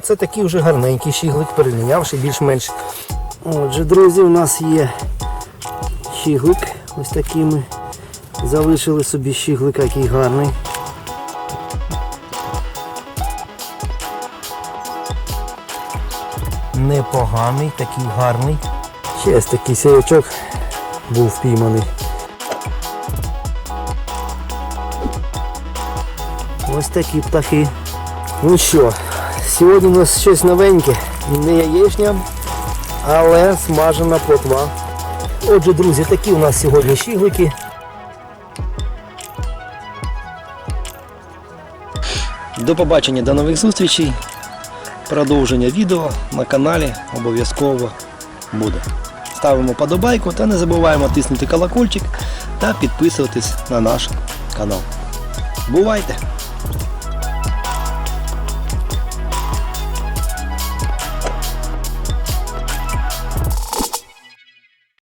Це такий вже гарненький щіглик, перелінявший більш-менш. Отже, друзі, у нас є щіглик. Ось такий ми залишили собі щіглика, який гарний. Непоганий, такий гарний. Ще ось такий сяючок був впійманий. Ось такі птахи. Ну що, сьогодні у нас щось новеньке. Не яєчня, але смажена плотва. Отже, друзі, такі у нас сьогодні щіглики. До побачення, до нових зустрічей. Продовження відео на каналі обов'язково буде. Ставимо подобайку та не забуваємо тиснути колокольчик та підписуватись на наш канал. Бувайте!